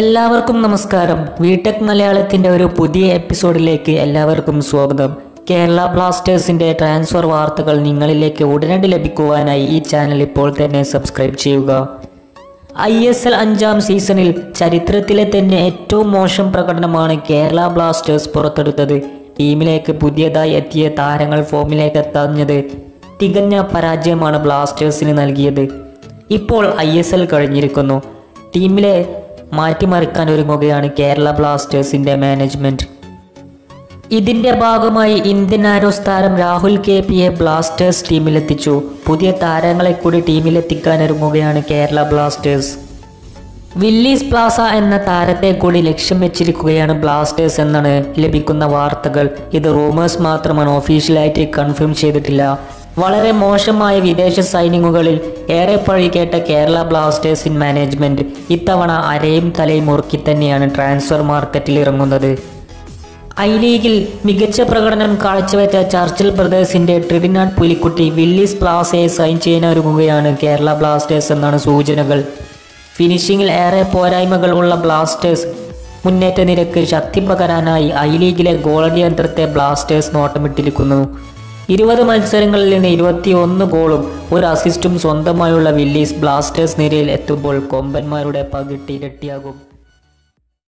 എല്ലാവർക്കും നമസ്കാരം. വിടെക് മലയാളത്തിന്റെ ഒരു പുതിയ എപ്പിസോഡിലേക്ക് എല്ലാവർക്കും സ്വാഗതം. കേരള ബ്ലാസ്റ്റേഴ്സിന്റെ ട്രാൻസ്ഫർ വാർത്തകൾ നിങ്ങളിലേക്ക് ഉടനടി ലഭിക്കുവാനായി ഈ ചാനൽ ഇപ്പോൾ തന്നെ സബ്സ്ക്രൈബ് ചെയ്യുക. ഐ എസ് എൽ അഞ്ചാം സീസണിൽ ചരിത്രത്തിലെ തന്നെ ഏറ്റവും മോശം പ്രകടനമാണ് കേരള ബ്ലാസ്റ്റേഴ്സ് പുറത്തെടുത്തത്. ടീമിലേക്ക് പുതിയതായി എത്തിയ താരങ്ങൾ ഫോമിലേക്ക് എത്താഞ്ഞത് തികഞ്ഞ പരാജയമാണ് ബ്ലാസ്റ്റേഴ്സിന് നൽകിയത്. ഇപ്പോൾ ഐ എസ് എൽ കഴിഞ്ഞിരിക്കുന്നു. ടീമിലെ മാറ്റിമറിക്കാൻ ഒരുങ്ങുകയാണ് കേരള ബ്ലാസ്റ്റേഴ്സിന്റെ മാനേജ്മെന്റ്. ഇതിന്റെ ഭാഗമായി ഇന്ത്യൻ ആരോസ് താരം രാഹുൽ കെ പിയെ ബ്ലാസ്റ്റേഴ്സ് ടീമിലെത്തിച്ചു. പുതിയ താരങ്ങളെ കൂടി ടീമിലെത്തിക്കാൻ ഒരുങ്ങുകയാണ് കേരള ബ്ലാസ്റ്റേഴ്സ്. വില്ലീസ് പ്ലാസ എന്ന താരത്തെ കൂടി ലക്ഷ്യം വെച്ചിരിക്കുകയാണ് ബ്ലാസ്റ്റേഴ്സ് എന്നാണ് ലഭിക്കുന്ന വാർത്തകൾ. ഇത് റൂമേഴ്സ് മാത്രമാണ് ഒഫീഷ്യലായിട്ട് കൺഫേം ചെയ്തിട്ടില്ല. വളരെ മോശമായ വിദേശ സൈനിങ്ങുകളിൽ ഏറെ പഴി കേട്ട കേരള ബ്ലാസ്റ്റേഴ്സിൻ മാനേജ്മെന്റ് ഇത്തവണ അരയും തലയും മുറുക്കി തന്നെയാണ് ട്രാൻസ്ഫർ മാർക്കറ്റിൽ ഇറങ്ങുന്നത്. ഐ ലീഗിൽ മികച്ച പ്രകടനം കാഴ്ചവെച്ച ചർച്ചിൽ ബ്രദേഴ്സിന്റെ ട്രിഡിനാട് പുലിക്കുട്ടി വില്ലീസ് പ്ലാസയെ സൈൻ ചെയ്യാനൊരുങ്ങുകയാണ് കേരള ബ്ലാസ്റ്റേഴ്സ് എന്നാണ് സൂചനകൾ. ഫിനിഷിംഗിൽ ഏറെ പോരായ്മകൾ ഉള്ള ബ്ലാസ്റ്റേഴ്സ് മുന്നേറ്റ നിരക്ക് ശക്തി പകരാനായി ഐ ലീഗിലെ ഗോളടി യന്ത്രത്തെ ബ്ലാസ്റ്റേഴ്സ് നോട്ടമിട്ടിരിക്കുന്നു. ഇരുപത് മത്സരങ്ങളിൽ നിന്ന് ഇരുപത്തി ഒന്ന് ഗോളും ഒരു അസിസ്റ്റും സ്വന്തമായുള്ള വില്ലീസ് ബ്ലാസ്റ്റേഴ്സ് നിരയിൽ എത്തുമ്പോൾ കൊമ്പന്മാരുടെ പകിട്ടി ഇരട്ടിയാകും.